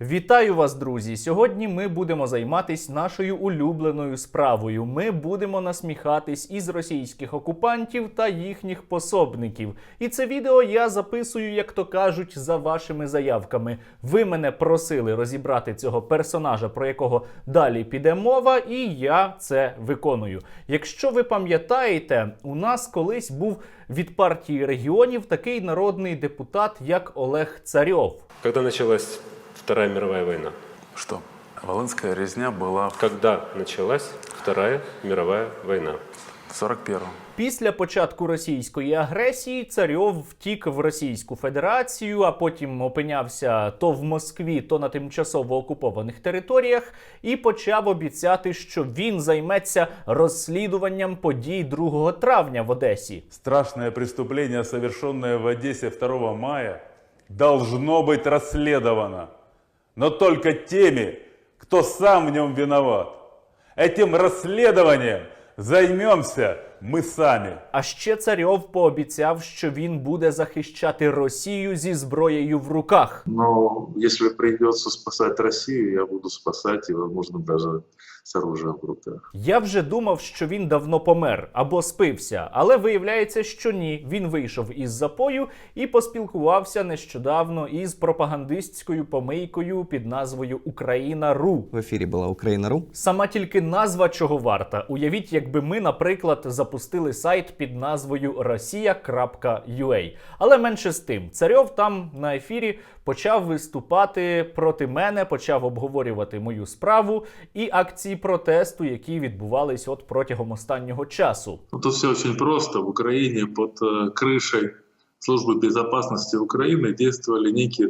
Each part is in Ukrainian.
Вітаю вас, друзі! Сьогодні ми будемо займатись нашою улюбленою справою. Ми будемо насміхатись із російських окупантів та їхніх пособників. І це відео я записую, як то кажуть, за вашими заявками. Ви мене просили розібрати цього персонажа, про якого далі піде мова, і я це виконую. Якщо ви пам'ятаєте, у нас колись був від партії регіонів такий народний депутат, як Олег Царьов. Когда началась Вторая мировая война? Что? Волынская резня была в Когда началась Вторая мировая война? 41-м. Після початку російської агресії царьов втік в Російську Федерацію, а потім опинявся то в Москві, то на тимчасово окупованих територіях, і почав обіцяти, що він займеться розслідуванням подій 2 травня в Одесі. Страшное преступление, совершенное в Одессе 2 мая, должно быть расследовано. Но только теми, кто сам в нем виноват. Этим расследованием займемся мы сами. А ще царьов пообіцяв, що він буде захищати Росію зі зброєю в руках. Но если придется спасать Россию, я буду спасать, и, возможно, даже с оружием в руках. Я вже думав, що він давно помер або спився, але виявляється, що ні. Він вийшов із запою і поспілкувався нещодавно із пропагандистською помийкою під назвою Україна.ру. В ефірі була Україна.ру. Сама тільки назва чого варта. Уявіть, якби ми, наприклад, запустили сайт під назвою Росія.ua. Але менше з тим, царьов там на ефірі почав виступати проти мене, почав обговорювати мою справу і акції протесту, які відбувались от протягом останнього часу. Ну, тут все очень просто. В Украине под э, крышей службы безопасности Украины действовали некие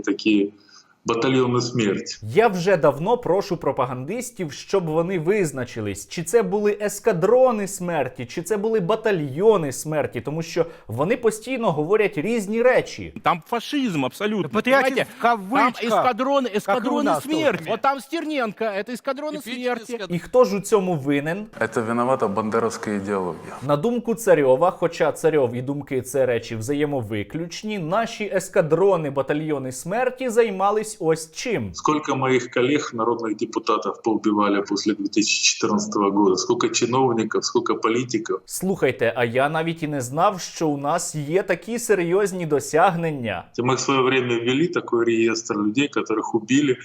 такие батальоны смерти. Я вже давно прошу пропагандистів, щоб вони визначились, чи це були ескадрони смерті, чи це були батальйони смерті, тому що вони постійно говорять різні речі. Там фашизм абсолютно. Патриотизм понимаете? в кавычках. Там эскадроны, Как и у эскадроны нас смерти. тоже. Вот там Стерненко, это эскадроны смерти. І хто ж у цьому винен? Это виновата бандеровская идеология. На думку царьова, хоча царьов і думки це речі взаємовиключні, наші ескадрони, батальйони смерті займались ось чим. Сколько моих коллег, народных депутатов, поубивали после 2014 года? Сколько чиновников, сколько политиков? Слухайте, а я навіть і не знав, що у нас є такі серйозні досягнення. Мы в свое время ввели такой реестр людей, которых убили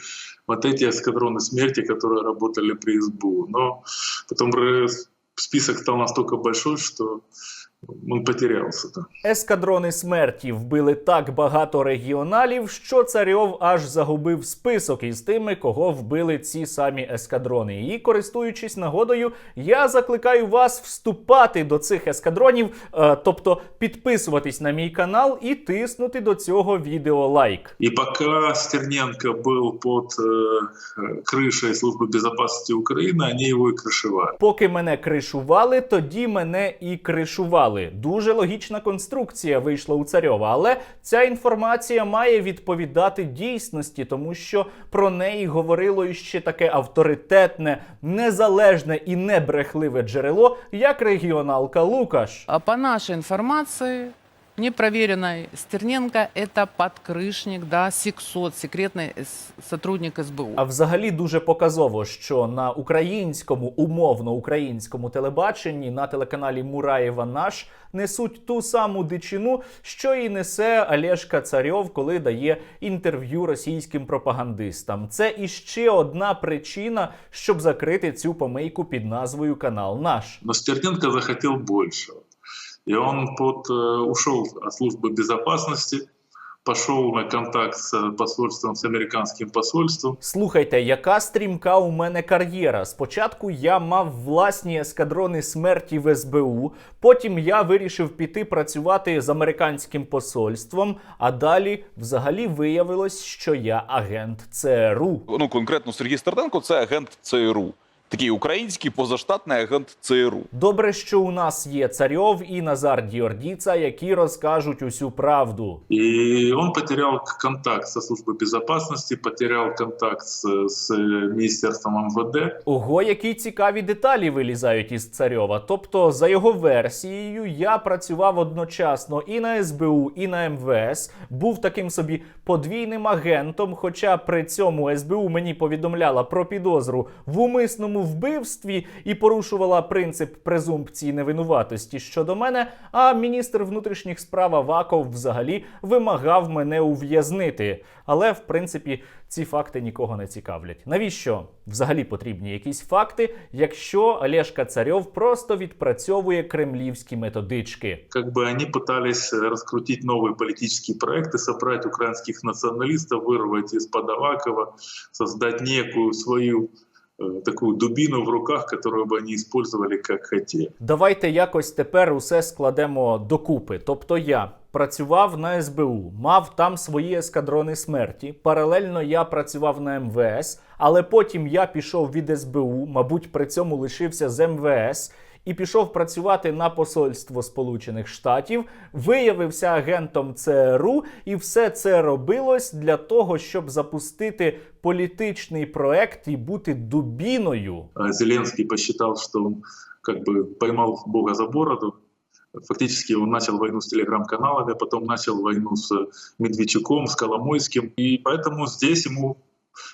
вот эти эскадроны смерти, которые работали при СБУ. Но потом ре- список стал настолько большой, что он потерялся. Да. Ескадрони смерті вбили так багато регіоналів, що царьов аж загубив список із тими, кого вбили ці самі ескадрони. І користуючись нагодою, я закликаю вас вступати до цих ескадронів, е, тобто підписуватись на мій канал і тиснути до цього відео лайк. И пока Стерненко был под э, э, крышей службы безопасности Украины, они его и крышевали. Поки мене кришували, тоді мене і кришували. Дуже логічна конструкція вийшла у царьова, але ця інформація має відповідати дійсності, тому що про неї говорило іще таке авторитетне, незалежне і небрехливе джерело, як регіоналка Лукаш. А По нашій информации, непроверенной, Стерненко – это подкрышник, да, СИКСОТ, секретный с- сотрудник СБУ. А взагалі дуже показово, що на українському, умовно українському телебаченні на телеканалі Мураєва наш несуть ту саму дичину, що і несе Олешка Царьов, коли дає інтерв'ю російським пропагандистам. Це іще одна причина, щоб закрити цю помийку під назвою Канал Наш. Но Стерненко захотел большего. И он под, э, ушел от службы безопасности, пошел на контакт с посольством, с американским посольством. Слухайте, яка стрімка у мене кар'єра. Спочатку я мав власні ескадрони смерті в СБУ, потім я вирішив піти працювати з американським посольством, а далі взагалі виявилось, що я агент ЦРУ. ну конкретно Сергій Стерненко це агент ЦРУ. Такий український позаштатний агент ЦРУ. Добре, що у нас є царьов і Назар Діордіца, які розкажуть усю правду. И он потерял к- контакт со службой безопасности, потерял контакт с, с Министерством МВД. Ого, які цікаві деталі вилізають із царьова. Тобто, за його версією, я працював одночасно і на СБУ, і на МВС, був таким собі подвійним агентом. Хоча при цьому СБУ мені повідомляла про підозру в умисному вбивстві і порушувала принцип презумпції невинуватості щодо мене. А міністр внутрішніх справ Аваков взагалі вимагав мене ув'язнити. Але в принципі ці факти нікого не цікавлять. Навіщо взагалі потрібні якісь факти, якщо Олешка Царьов просто відпрацьовує кремлівські методички? Как бы они пытались э, раскрутить новые политические проекты, собрать украинских националистов, вырвать из-под Авакова, создать некую свою э, такую дубину в руках, которую бы они использовали как хотели. Давайте якось тепер усе складемо докупи. Тобто я працював на СБУ, мав там свої ескадрони смерті. Паралельно я працював на МВС, але потім я пішов від СБУ, мабуть, при цьому лишився з МВС. І пішов працювати на посольство Сполучених Штатів, виявився агентом ЦРУ, і все це робилось для того, щоб запустити політичний проект і бути дубіною. Посчитал, что он как бы поймал Бога за бороду. Фактически он начал войну с телеграм-каналами, потом начал войну с Медведчуком, с Коломойским. И поэтому здесь ему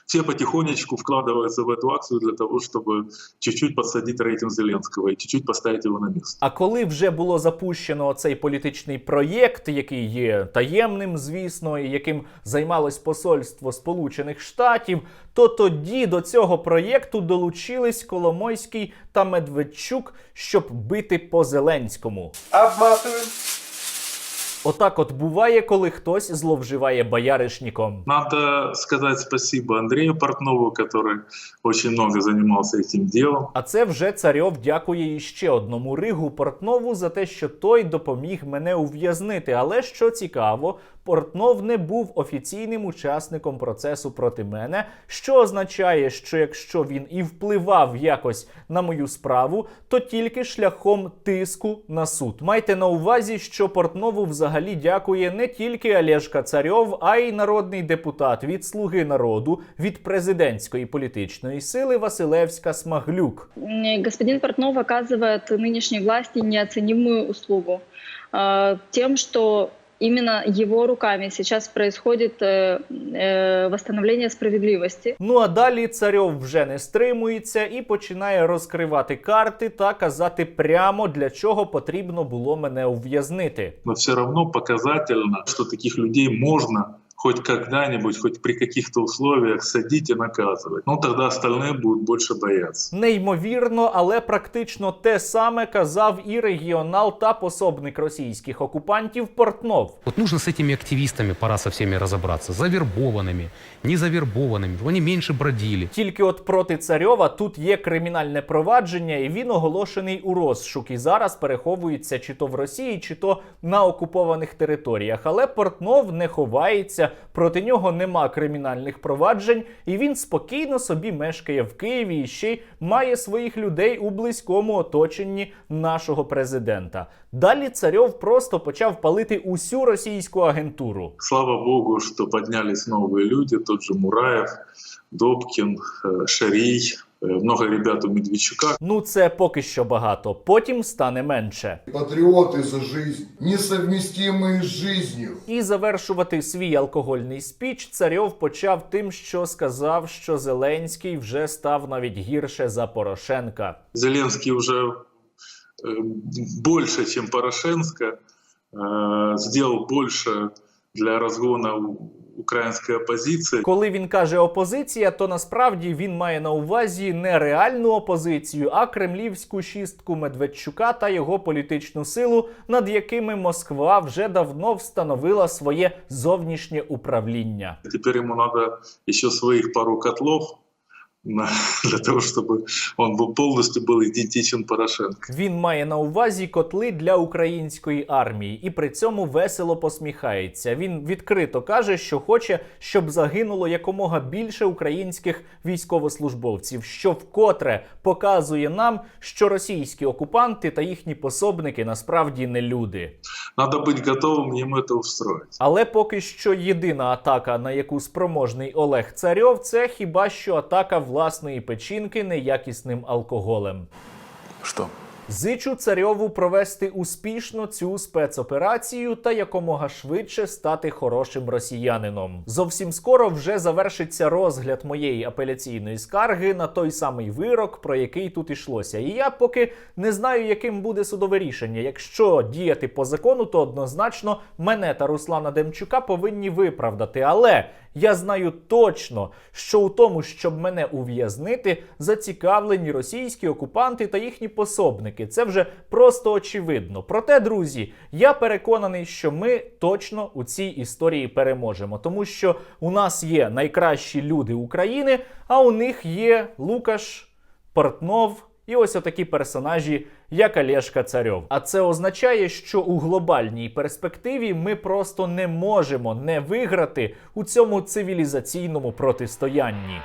все потихонечку вкладываются в эту акцию для того, чтобы чуть-чуть подсадить рейтинг Зеленского и чуть-чуть поставить его на место. А коли вже було запущено цей політичний проєкт, який є таємним, звісно, і яким займалось посольство Сполучених Штатів, то тоді до цього проєкту долучились Коломойський та Медведчук, щоб бити по Зеленському. Отак от буває, коли хтось зловживає бояришником. Надо сказати спасибо Андрею Портнову, який дуже багато займався цим ділом. А це вже царьов дякує іще одному ригу Портнову за те, що той допоміг мене ув'язнити. Але що цікаво, Портнов не був офіційним учасником процесу проти мене, що означає, що якщо він і впливав якось на мою справу, то тільки шляхом тиску на суд. Майте на увазі, що Портнову взагалі дякує не тільки Олешка Царьов, а й народний депутат від Слуги народу від президентської політичної сили Василевська Смаглюк. М, Господин Портнов оказывает нынешней власти неоценимую услугу э, тем, что именно его руками сейчас происходит э, э, восстановление справедливости. Ну а далі царьов вже не стримується і починає розкривати карти та казати прямо для чого потрібно було мене ув'язнити. Но все равно показательно, що таких людей можно хоть когда-нибудь, хоть при каких-то условиях садить и наказывать. Ну тогда остальные будут больше бояться. Неймовірно, але практично те саме казав і регіонал та пособник російських окупантів Портнов. Вот нужно с этими активистами, пора со всеми разобраться, завербованными, незавербованными, чтобы они меньше бродили. Тільки от проти царьова тут є кримінальне провадження, і він оголошений у розшук. І зараз переховується чи то в Росії, чи то на окупованих територіях. Але Портнов не ховається, проти нього нема кримінальних проваджень, і він спокійно собі мешкає в Києві і ще й має своїх людей у близькому оточенні нашого президента. Далі царьов просто почав палити усю російську агентуру. Слава богу, что поднялись новые люди, тот же Мураев, Добкин, э, Шарий, э, много ребят у Медведчука. Ну це поки що багато, потім стане менше. Патриоты за жизнь, несовместимые с жизнью. І завершувати свій алкогольний спіч царьов почав тим, що сказав, що Зеленський вже став навіть гірше за Порошенка. Зеленский уже э, больше, чем Порошенко, э, сделал больше для разгона у- опозиція. Коли він каже опозиція, то насправді він має на увазі не реальну опозицію, а кремлівську шістку Медведчука та його політичну силу, над якими Москва вже давно встановила своє зовнішнє управління. Тепер йому треба ще своїх пару котлов для того, чтобы он был полностью был идентичен Порошенко. Він має на увазі котли для української армії і при цьому весело посміхається. Він відкрито каже, що хоче, щоб загинуло якомога більше українських військовослужбовців, що вкотре показує нам, що російські окупанти та їхні пособники насправді не люди. Надо быть готовым ему это устроить. Але поки що єдина атака, на яку спроможний Олег Царьов, це хіба що атака власної печінки неякісним алкоголем. Что? Зичу царьову провести успішно цю спецоперацію та якомога швидше стати хорошим росіянином. Зовсім скоро вже завершиться розгляд моєї апеляційної скарги на той самий вирок, про який тут ішлося. І я поки не знаю, яким буде судове рішення. Якщо діяти по закону, то однозначно мене та Руслана Демчука повинні виправдати. Але я знаю точно, що у тому, щоб мене ув'язнити, зацікавлені російські окупанти та їхні пособники. Це вже просто очевидно. Проте, друзі, я переконаний, що ми точно у цій історії переможемо, тому що у нас є найкращі люди України, а у них є Лукаш, Портнов. І ось отакі персонажі, як Олешка Царьов. А це означає, що у глобальній перспективі ми просто не можемо не виграти у цьому цивілізаційному протистоянні.